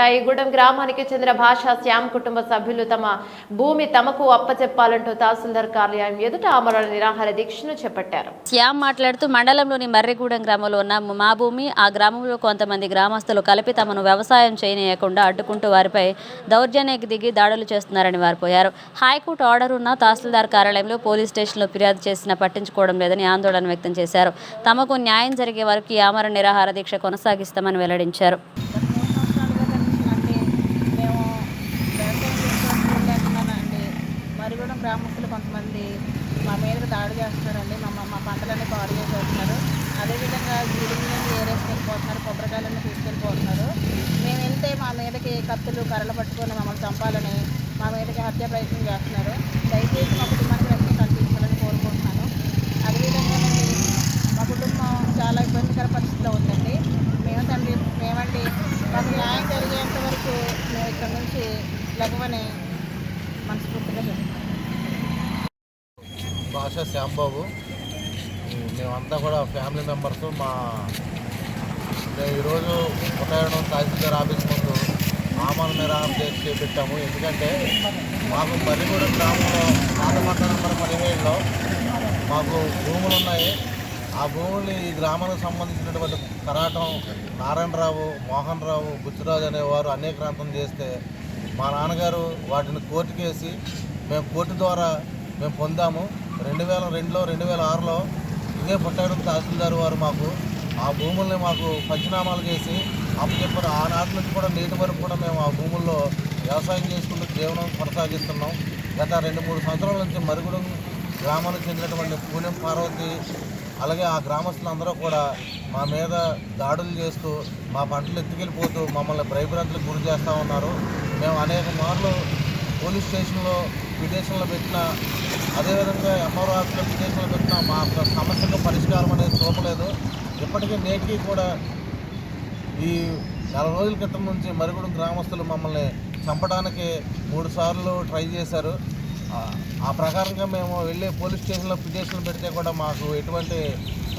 పుట్టాయిగూడెం గ్రామానికి చెందిన భాషా శ్యామ్ కుటుంబ సభ్యులు తమ భూమి తమకు అప్పచెప్పాలంటూ తహసీల్దార్ కార్యాలయం ఎదుట ఆమరణ నిరాహార దీక్షను చేపట్టారు. శ్యామ్ మాట్లాడుతూ మండలంలోని మర్రిగూడెం గ్రామంలో ఉన్న మా భూమి ఆ గ్రామంలో కొంతమంది గ్రామస్తులు కలిపి తమను వ్యవసాయం చేయనీయకుండా అడ్డుకుంటూ వారిపై దౌర్జన్యకి దిగి దాడులు చేస్తున్నారని వారిపోయారు హైకోర్టు ఆర్డర్ ఉన్న తహసీల్దార్ కార్యాలయంలో పోలీస్ స్టేషన్లో ఫిర్యాదు చేసినా పట్టించుకోవడం లేదని ఆందోళన వ్యక్తం చేశారు. తమకు న్యాయం జరిగే వరకు ఈ ఆమరణ నిరాహార దీక్ష కొనసాగిస్తామని వెల్లడించారు గత మూడు సంవత్సరాలుగా అండి మేము వ్యవసాయం చేసుకుంటూ మరిగూడెం గ్రామస్తులు కొంతమంది మా మీద దాడి చేస్తున్నారండి. మా మా పంటలన్నీ పాడు చేసేస్తున్నారు. అదేవిధంగా జీడిని ఏరేసుకెళ్ళిపోతున్నారు కొబ్బరికాయలన్నీ తీసుకెళ్ళిపోతున్నారు. మేము వెళ్తే మా మీదకి కత్తులు కర్రలు పట్టుకొని మమ్మల్ని చంపాలని మా మీదకి హత్య ప్రయత్నం చేస్తున్నారు. దయచేసి మా కుటుంబానికి రక్షణ కల్పించాలని కోరుకుంటున్నాను. అదేవిధంగా మా కుటుంబం చాలా ఇబ్బందికర పరిస్థితిలో ఉందండి. మేము తండ్రి మేమండి మాకు న్యాయం జరిగేంత వరకు మేము ఇక్కడ నుంచి లఘువని మనస్ఫూర్తిగా చెప్తున్నాం. భాష శ్యాంబాబు. మేమంతా కూడా ఫ్యామిలీ మెంబర్స్ మా ఈరోజు కొట్టాయడం తహసీల్దార్ ఆఫీస్ ముందు ఆమరణ నిరాహారం చేసి చేపెట్టాము. ఎందుకంటే మాకు మర్రిగూడెం గ్రామంలో ఆటపట్ట నెంబర్ పదిహేడులో మాకు భూములు ఉన్నాయి. ఆ భూముల్ని ఈ గ్రామానికి సంబంధించినటువంటి కరాటం నారాయణరావు మోహన్ రావు బుచ్చిరాజు అనేవారు అనేక్రాంతం చేస్తే మా నాన్నగారు వాటిని కోర్టుకేసి మేము కోర్టు ద్వారా మేము పొందాము. రెండు వేల రెండులో రెండు వేల ఆరులో ఇదే పుట్టాడు తహసీల్దార్ వారు మాకు ఆ భూముల్ని మాకు పంచనామాలు చేసి అప్పచెప్పారు ఆనాటి నుంచి కూడా నేటి వరకు కూడా మేము ఆ భూముల్లో వ్యవసాయం చేసుకుంటూ జీవనం కొనసాగిస్తున్నాం. గత రెండు మూడు సంవత్సరాల నుంచి మరుగుడు గ్రామానికి చెందినటువంటి పూణెం పార్వతి అలాగే ఆ గ్రామస్తులందరూ కూడా మా మీద దాడులు చేస్తూ మా పంటలు ఎత్తుకెళ్ళిపోతూ మమ్మల్ని భయభ్రాంతులకు గురి చేస్తూ ఉన్నారు. మేము అనేక మార్లు పోలీస్ స్టేషన్లో పిటిషన్లు పెట్టిన అదేవిధంగా ఎంఆర్ఓ ఆఫీస్లో పిటిషన్లు పెట్టిన మా సమస్యకు పరిష్కారం అనేది చూపలేదు. ఇప్పటికీ నేటికి కూడా ఈ నెల రోజుల క్రితం నుంచి మరుగుడు గ్రామస్తులు మమ్మల్ని చంపడానికి మూడు సార్లు ట్రై చేశారు. ఆ- ఆ ప్రకారంగా మేము వెళ్ళి పోలీస్ స్టేషన్లో పిటిషన్లు పెడితే కూడా మాకు ఎటువంటి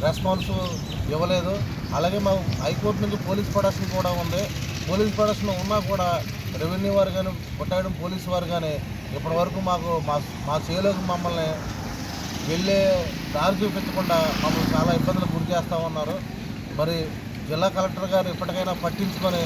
రెస్పాన్స్ ఇవ్వలేదు. అలాగే మాకు హైకోర్టు నుంచి పోలీస్ ప్రొడక్షన్ కూడా ఉంది. పోలీస్ ప్రొడక్షన్ ఉన్నా కూడా రెవెన్యూ వారు కానీ పుట్టాయడం పోలీసు వారు కానీ ఇప్పటివరకు మాకు మా మా చేలోకి మమ్మల్ని వెళ్ళే దారి చూపించకుండా మమ్మల్ని చాలా ఇబ్బందులకు గురి చేస్తూ ఉన్నారు. మరి జిల్లా కలెక్టర్ గారు ఇప్పటికైనా పట్టించుకొని